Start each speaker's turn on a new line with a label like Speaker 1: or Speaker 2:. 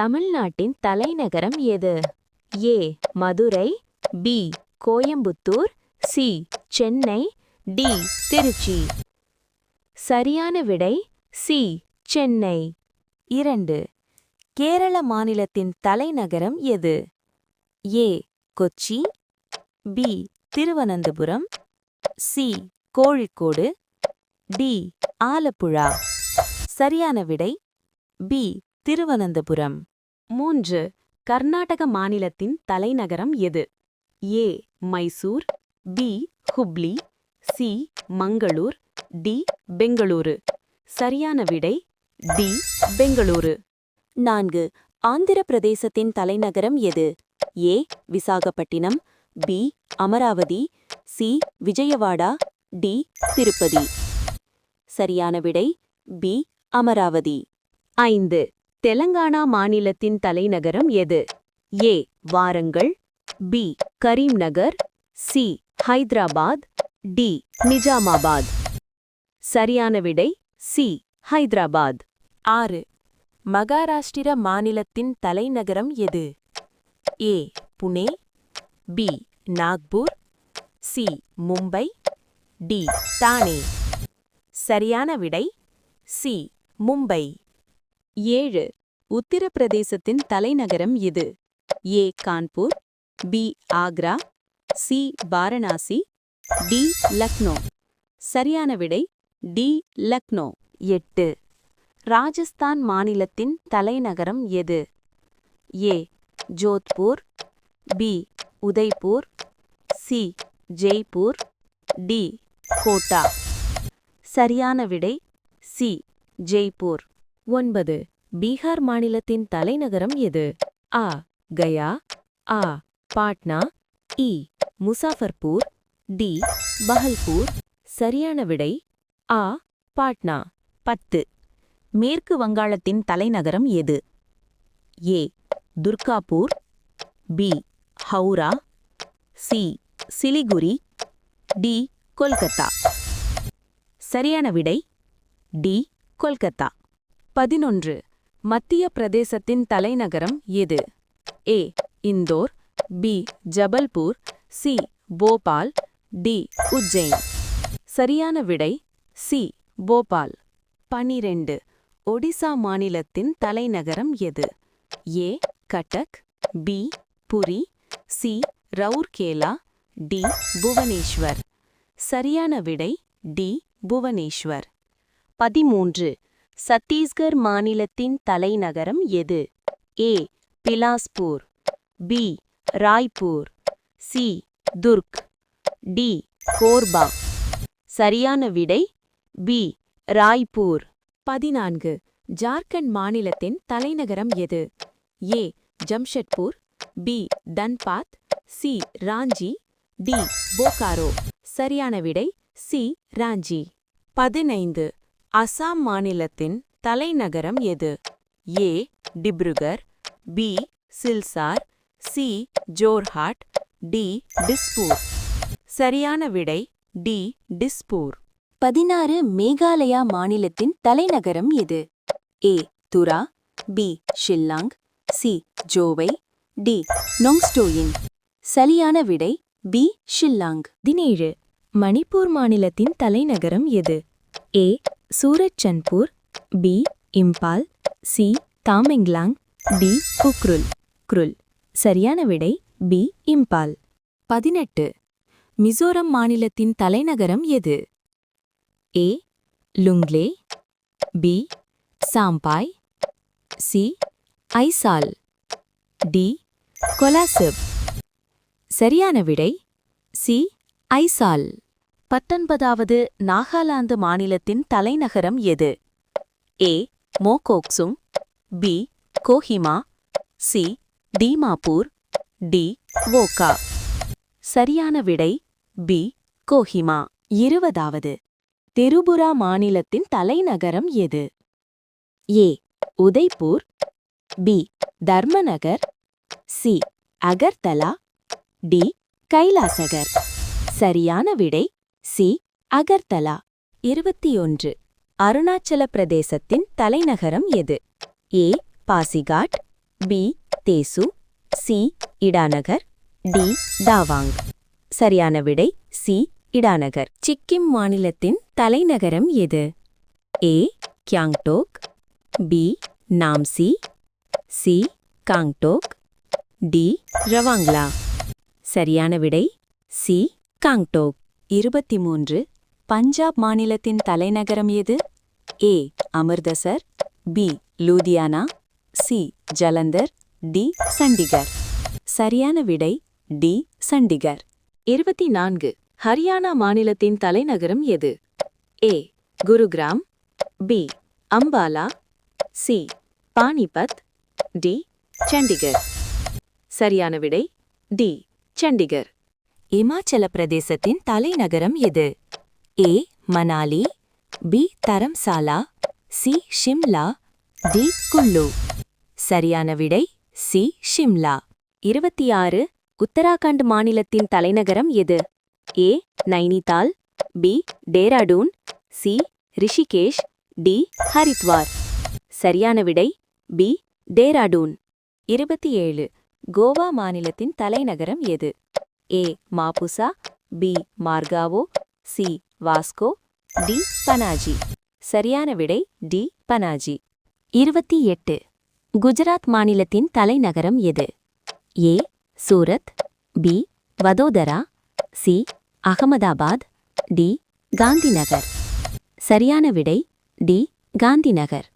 Speaker 1: தமிழ்நாட்டின் தலைநகரம் எது? A. Madurai B. Coimbatore C. Chennai D. Tiruchi. சரியான விடை சி. சென்னை. இரண்டு. கேரள மாநிலத்தின் தலைநகரம் எது? A. Kochi B. Thiruvananthapuram C. Kozhikode D. Alappuzha. சரியான விடை பி. திருவனந்தபுரம். மூன்று கர்நாடக மாநிலத்தின் தலைநகரம் எது? A Mysore B Hubli C Mangalore D Bengaluru. சரியான விடை டி பெங்களூரு. நான்கு ஆந்திர பிரதேசத்தின் தலைநகரம் எது? A Visakhapatnam B Amaravati C Vijayawada D Tirupati. சரியான விடை பி அமராவதி. ஐந்து தெலங்கானா மாநிலத்தின் தலைநகரம் எது? A. Warangal B. Karimnagar C. Hyderabad D. Nizamabad. சரியான விடை சி. ஹைதராபாத். ஆறு. மகாராஷ்டிர மாநிலத்தின் தலைநகரம் எது? A. Pune B. Nagpur C. Mumbai D. Thane. சரியான விடை சி. மும்பை. ஏழு. உத்தரப்பிரதேசத்தின் தலைநகரம் இது. A. Kanpur B. Agra C. Varanasi D. Lucknow. சரியான விடை டி. லக்னோ. எட்டு. ராஜஸ்தான் மாநிலத்தின் தலைநகரம் எது? A. Jodhpur B. Udaipur C. Jaipur D. Kota. சரியான விடை சி. ஜெய்ப்பூர் ஒன்பது. பீகார் மாநிலத்தின் தலைநகரம் எது? ஆ கயா ஆ பாட்னா இ முசாஃபர்பூர் டி பஹல்பூர் சரியான விடை ஆ பாட்னா. பத்து. மேற்கு வங்காளத்தின் தலைநகரம் எது? A Durgapur B Howrah C Siliguri D Kolkata. சரியான விடை டி கொல்கத்தா. பதினொன்று. மத்திய பிரதேசத்தின் தலைநகரம் எது? A. Indore B. Jabalpur C. Bhopal D. Ujjain. சரியான விடை சி. போபால். பனிரெண்டு. ஒடிசா மாநிலத்தின் தலைநகரம் எது? A. Cuttack B. Puri C. Rourkela D. Bhubaneswar சரியான விடை டி. புவனேஸ்வர் பதிமூன்று. சத்தீஸ்கர் மாநிலத்தின் தலைநகரம் எது? A. Bilaspur. B. Raipur. C. Durg. D. Korba. சரியான விடை? பி. ராய்ப்பூர். பதினான்கு. ஜார்க்கண்ட் மாநிலத்தின் தலைநகரம் எது? A. Jamshedpur. B. Dhanbad. C. Ranchi. D. Bokaro. சரியான விடை? சி. ராஞ்சி. பதினைந்து. அசாம் மாநிலத்தின் தலைநகரம் எது? A. Dibrugarh B. Silchar C. Jorhat D. Dispur. சரியான விடை டி. டிஸ்பூர். பதினாறு மேகாலயா மாநிலத்தின் தலைநகரம் எது? A. Tura B. Shillong C. Jowai D. Nongstoin. சரியான விடை பி. ஷில்லாங். பதினேழு. மணிப்பூர் மாநிலத்தின் தலைநகரம் எது? A. Churachandpur B. Imphal C. Tamenglong D. Ukhrul. Ukhrul சரியான விடை பி. இம்பால். பதினெட்டு. மிசோரம் மாநிலத்தின் தலைநகரம் எது? A. Lunglei B. Champhai C. Aizawl D. Kolasib சரியான விடை சி. ஐசால். பத்தொன்பதாவது நாகாலாந்து மாநிலத்தின் தலைநகரம் எது? A. Mokokchung B. Kohima C. Dimapur D. Wokha. சரியான விடை பி. கோஹிமா. இருபதாவது. திரிபுரா மாநிலத்தின் தலைநகரம் எது? A. Udaipur B. Dharmanagar C. Agartala D. Kailashahar. சரியான விடை சி. அகர்தலா. இருபத்தி ஒன்று அருணாச்சல பிரதேசத்தின் தலைநகரம் எது? A. Pasighat. B. Tezu. C. Itanagar. D. Tawang. சரியான விடை சி. இடாநகர். சிக்கிம் மாநிலத்தின் தலைநகரம் எது? A. Gyangtok. B. Namchi. C. Gangtok. D. Ravangla. சரியான விடை சி. காங்டோக். இருபத்தி மூன்று பஞ்சாப் மாநிலத்தின் தலைநகரம் எது? A Amritsar B Ludhiana C Jalandhar D Chandigarh. சரியான விடை டி சண்டிகர். இருபத்தி நான்கு ஹரியானா மாநிலத்தின் தலைநகரம் எது? A Gurugram B Ambala C Panipat D Chandigarh. சரியான விடை டி சண்டிகர். இமாச்சல பிரதேசத்தின் தலைநகரம் எது? A. Manali B. Dharamshala C. Shimla D. Kullu. சரியான விடை சி. ஷிம்லா. இருபத்தி ஆறு உத்தராகண்ட் மாநிலத்தின் தலைநகரம் எது? A. Nainital B. Dehradun C. Rishikesh D. Haridwar. சரியான விடை பி. டேராடூன். இருபத்தி ஏழு கோவா மாநிலத்தின் தலைநகரம் எது? A Mapusa B Margao C Vasco D Panaji சரியான விடை டி பனாஜி இருபத்தி எட்டு. குஜராத் மாநிலத்தின் தலைநகரம் எது? A Surat B Vadodara C Ahmedabad D Gandhinagar. சரியான விடை டி காந்திநகர்.